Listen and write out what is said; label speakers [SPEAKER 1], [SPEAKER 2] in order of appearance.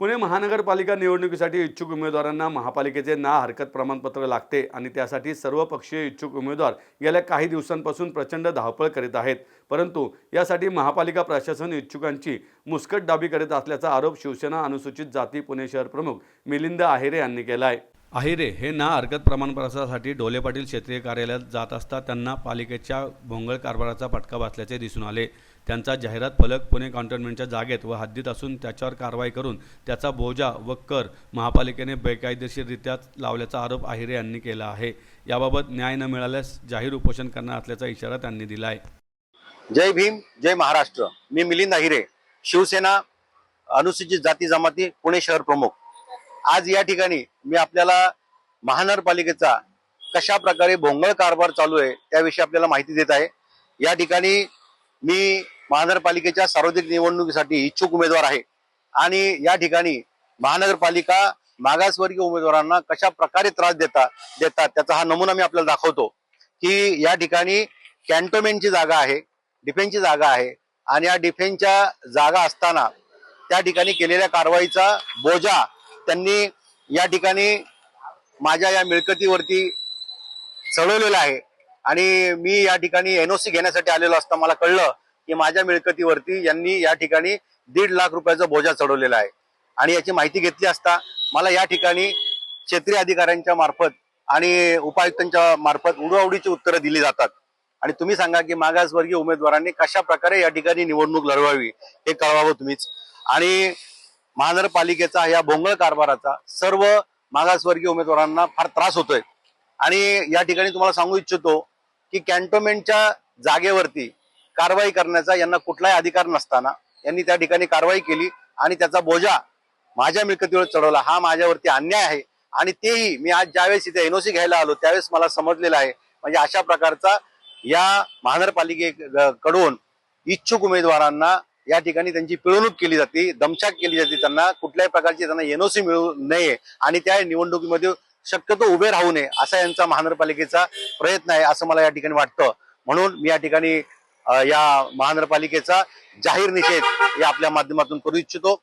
[SPEAKER 1] पुणे महानगरपालिका निवडणुकीसाठी इच्छुक उमेदवारांना महापालिकेचे ना हरकत प्रमाणपत्र लागते आणि त्यासाठी सर्वपक्षीय इच्छुक उमेदवार गेल्या काही दिवसांपासून प्रचंड धावपळ करीत आहेत. परंतु यासाठी महापालिका प्रशासन इच्छुकांची मुस्कट दाबी करीत असल्याचा आरोप शिवसेना अनुसूचित जाती पुणे शहर प्रमुख मिलिंद आहिरे यांनी केला आहे अहिरे हे ना हरकत प्रमाणपत्रासाठी ढोले पाटील क्षेत्रीय कार्यालयात जात असता त्यांना पालिकेच्या भोंगळ कारभाराचा फटका बसल्याचे दिसून आले. त्यांचा जाहिरात फलक पुणे कॉन्टोनमेंटच्या जागेत व हद्दीत असून त्याच्यावर कारवाई करून त्याचा बोजा व कर महापालिकेने बेकायदेशीररित्या लावल्याचा आरोप आहिरे यांनी केला आहे. याबाबत न्याय न मिळाल्यास जाहीर उपोषण करणार असल्याचा इशारा त्यांनी दिला आहे
[SPEAKER 2] जय भीम जय महाराष्ट्र. मी मिलिंद अहिरे शिवसेना अनुसूचित जाती जमाती पुणे शहर प्रमुख. आज या ठिकाणी मी आपल्याला महानगरपालिकेचा कशा प्रकारे भोंगळ कारभार चालू आहे त्याविषयी आपल्याला माहिती देत आहे. या ठिकाणी मी महानगरपालिकेच्या सार्वत्रिक निवडणुकीसाठी इच्छुक उमेदवार आहे. आणि या ठिकाणी महानगरपालिका मागासवर्गीय उमेदवारांना कशा प्रकारे त्रास देतात देतात त्याचा हा नमुना मी आपल्याला दाखवतो की या ठिकाणी कॅन्टोमेंटची जागा आहे डिफेन्सची जागा आहे आणि या डिफेन्सच्या जागा असताना त्या ठिकाणी केलेल्या कारवाईचा बोजा त्यांनी या ठिकाणी माझ्या या मिळकतीवरती चढवलेलं आहे. आणि मी या ठिकाणी एनओसी घेण्यासाठी आलेलो असता मला कळलं की माझ्या मिळकतीवरती यांनी या ठिकाणी दीड लाख रुपयाचा बोजा चढवलेला आहे. आणि याची माहिती घेतली असता मला या ठिकाणी क्षेत्रीय अधिकाऱ्यांच्या मार्फत आणि उपायुक्तांच्या मार्फत उडवाउडीची उत्तरं दिली जातात. आणि तुम्ही सांगा की मागासवर्गीय उमेदवारांनी कशा प्रकारे या ठिकाणी निवडणूक लढवावी हे कळवावं तुम्हीच. आणि महानगरपालिकेचा या भोंगळ कारभाराचा सर्व मागासवर्गीय उमेदवारांना फार त्रास होतोय. आणि या ठिकाणी तुम्हाला सांगू इच्छितो की कॅन्टोमेंटच्या जागेवरती कारवाई करण्याचा यांना कुठलाही अधिकार नसताना यांनी त्या ठिकाणी कारवाई केली आणि त्याचा बोजा माझ्या मिळकतीवर चढवला. हा माझ्यावरती अन्याय आहे आणि तेही मी आज ज्यावेळेस इथे एनओसी घ्यायला आलो त्यावेळेस मला समजलेलं आहे. म्हणजे अशा प्रकारचा या महानगरपालिकेकडून इच्छुक उमेदवारांना या ठिकाणी त्यांची पिळवणूक केली जाते दमछाक केली जाते त्यांना. कुठल्याही प्रकारची त्यांना एनओसी मिळू नये आणि त्या निवडणुकीमध्ये शक्यतो उभे राहू नये असा यांचा महानगरपालिकेचा प्रयत्न आहे असं मला या ठिकाणी वाटतं. म्हणून मी या ठिकाणी या महानगरपालिकेचा जाहीर निषेध या आपल्या माध्यमातून करू इच्छितो.